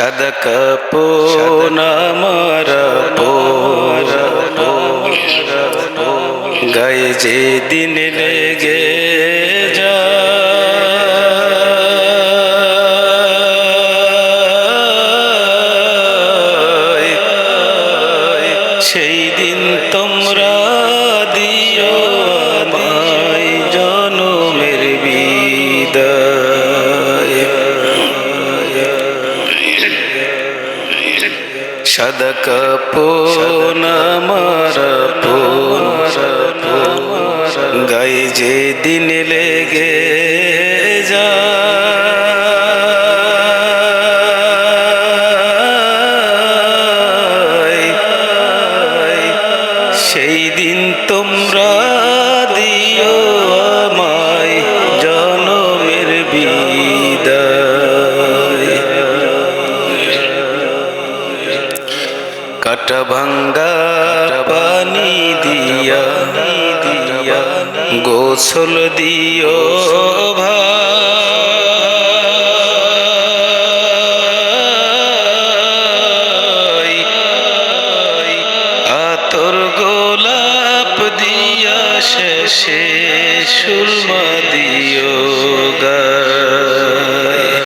সাদা কাপন আমার গায়ে যে দিন লেগে যায় সেই দিন তোমরা দিও। সাদা কাপন আমার গাই যে দিন লেগে যায়। সেই দিন তোমরা দিও আমায় জনমের বিদায় কাটা ভাঙ্গা পানি দিয়া দিয়া গোসল দিও ভাই। আতর গোলাপ দিয়া শেষে সুরমা দিও।